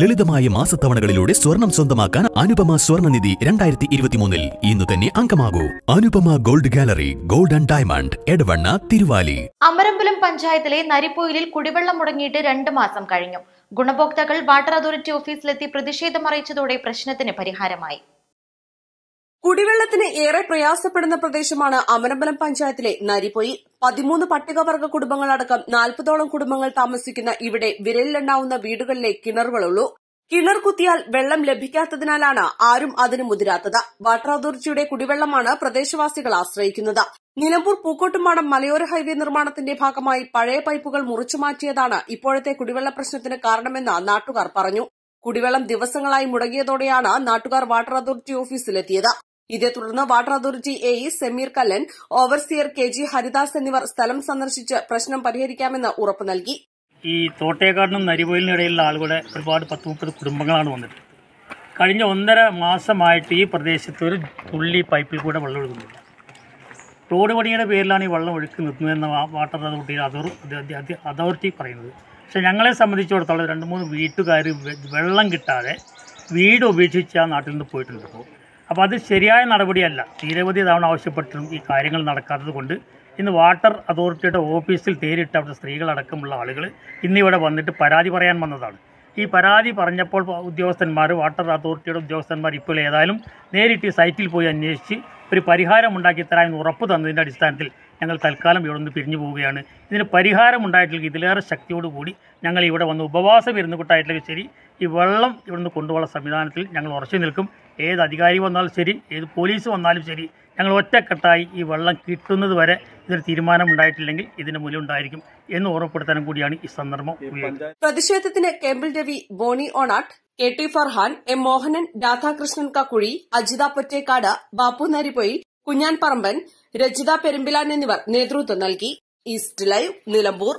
ലളിതമായ മാസത്തവണകളിലൂടെ സ്വർണം സ്വന്തമാക്കാൻ അനുപമ സ്വർണനിധി രണ്ടായിരത്തി ഇരുപത്തിമൂന്നിൽ ഇന്ന് തന്നെ അംഗമാകൂ. Anupama gold gallery gold and diamond Edavanna Thiruvali. Amarambalam പഞ്ചായത്തിലെ നരിപ്പൊയിലിൽ കുടിവെള്ളം മുടങ്ങിയിട്ട് രണ്ട് മാസം കഴിഞ്ഞു. ഗുണഭോക്താക്കൾ വാട്ടർ അതോറിറ്റി ഓഫീസിലെത്തി പ്രതിഷേധം അറിയിച്ചതോടെ പ്രശ്നത്തിന് പരിഹാരമായി. കുടിവെള്ളത്തിന് ഏറെ പ്രയാസപ്പെടുന്ന പ്രദേശമാണ് അമരമ്പലം പഞ്ചായത്തിലെ നരിപ്പൊയി പതിമൂന്ന് പട്ടികവർഗ കുടുംബങ്ങളടക്കം നാൽപ്പതോളം കുടുംബങ്ങൾ താമസിക്കുന്ന ഇവിടെ വിരലിലെണ്ണാവുന്ന വീടുകളിലെ കിണറുകളുള്ളൂ. കിണർ കുത്തിയാൽ വെള്ളം ലഭിക്കാത്തതിനാലാണ് ആരും അതിന് മുതിരാത്തത്. വാട്ടർ അതോറിറ്റിയുടെ കുടിവെള്ളമാണ് പ്രദേശവാസികൾ ആശ്രയിക്കുന്നത്. നിലമ്പൂർ പൂക്കോട്ടുമാടം മലയോര ഹൈവേ നിർമ്മാണത്തിന്റെ ഭാഗമായി പഴയ പൈപ്പുകൾ മുറിച്ചു മാറ്റിയതാണ് ഇപ്പോഴത്തെ കുടിവെള്ള പ്രശ്നത്തിന് കാരണമെന്ന് നാട്ടുകാർ പറഞ്ഞു. കുടിവെള്ളം ദിവസങ്ങളായി മുടങ്ങിയതോടെയാണ് നാട്ടുകാർ വാട്ടർ അതോറിറ്റി ഓഫീസിലെത്തിയത്. ഇതേ തുടർന്ന് water authority A E Sameer Kallan overseer K G Haridas എന്നിവർ സ്ഥലം സന്ദർശിച്ച് പ്രശ്നം പരിഹരിക്കാമെന്ന് ഉറപ്പു നൽകി. ഈ തോട്ടേക്കാടിനും നരിവയലിനും ഇടയിലുള്ള ആളുകളുടെ ഒരുപാട് പത്ത് മുപ്പത് കുടുംബങ്ങളാണ് വന്നിട്ട്. കഴിഞ്ഞ ഒന്നര മാസമായിട്ട് ഈ പ്രദേശത്ത് ഒരു തുള്ളി പൈപ്പിൽ കൂടെ വെള്ളം ഒഴുകുന്നില്ല റോഡ് പണിയുടെ പേരിലാണ് ഈ വെള്ളം ഒഴുക്കി നിർത്തുന്നതെന്ന് വാട്ടർ അതോറിറ്റി അതോർ- അത് അത് അത് അതോറിറ്റി പറയുന്നത്. പക്ഷെ ഞങ്ങളെ സംബന്ധിച്ചിടത്തോളം രണ്ട് മൂന്ന് വീട്ടുകാർ വെള്ളം കിട്ടാതെ വീട് ഉപേക്ഷിച്ച് ആ നാട്ടിൽ നിന്ന് പോയിട്ടുണ്ട് ഇപ്പോൾ അപ്പോൾ അത് ശരിയായ നടപടിയല്ല. നിരവധി തവണ ആവശ്യപ്പെട്ടും ഈ കാര്യങ്ങൾ നടക്കാത്തത് കൊണ്ട് ഇന്ന് വാട്ടർ അതോറിറ്റിയുടെ ഓഫീസിൽ തേരിട്ട് അവിടെ സ്ത്രീകളടക്കമുള്ള ആളുകൾ ഇന്നിവിടെ വന്നിട്ട് പരാതി പറയാൻ വന്നതാണ്. ഈ പരാതി പറഞ്ഞപ്പോൾ ഉദ്യോഗസ്ഥന്മാർ വാട്ടർ അതോറിറ്റിയുടെ ഉദ്യോഗസ്ഥന്മാർ ഇപ്പോൾ ഏതായാലും നേരിട്ട് സൈറ്റിൽ പോയി അന്വേഷിച്ച് ഒരു പരിഹാരം ഉണ്ടാക്കി തരാമെന്ന് ഉറപ്പ് തന്നതിന്റെ അടിസ്ഥാനത്തിൽ ഞങ്ങൾ തൽക്കാലം ഇവിടെ നിന്ന് പിരിഞ്ഞു പോവുകയാണ്. ഇതിന് പരിഹാരം ഉണ്ടായിട്ടില്ലെങ്കിൽ ഇതിലേറെ ശക്തിയോടുകൂടി ഞങ്ങൾ ഇവിടെ വന്ന് ഉപവാസം ഇരുന്ന് കൂട്ടായിട്ടില്ലെങ്കിൽ ശരി ഈ വെള്ളം ഇവിടുന്ന് കൊണ്ടുപോകാനുള്ള സംവിധാനത്തിൽ ഞങ്ങൾ ഉറച്ചു നിൽക്കും. ഏത് അധികാരി വന്നാലും ശരി ഏത് പോലീസ് വന്നാലും ശരി ഞങ്ങൾ ഒറ്റക്കെട്ടായി ഈ വെള്ളം കിട്ടുന്നത് വരെ ഇതൊരു തീരുമാനം ഉണ്ടായിട്ടില്ലെങ്കിൽ ഇതിന് മൂല്യമുണ്ടായിരിക്കും എന്ന് ഓർമ്മപ്പെടുത്താനും കൂടിയാണ് ഈ സന്ദർഭം ഉപയോഗിക്കുന്നത്. പ്രതിഷേധത്തിന് കേമ്പിൾ Ravi Boney Onattu K T Farhan M Mohanan Radhakrishnan Kakkuzhi Ajitha Pottekkad Bappu Narippoyi Kunjan Paramban Rajitha Perumbilan എന്നിവർ നേതൃത്വം നൽകി. East live Nilambur.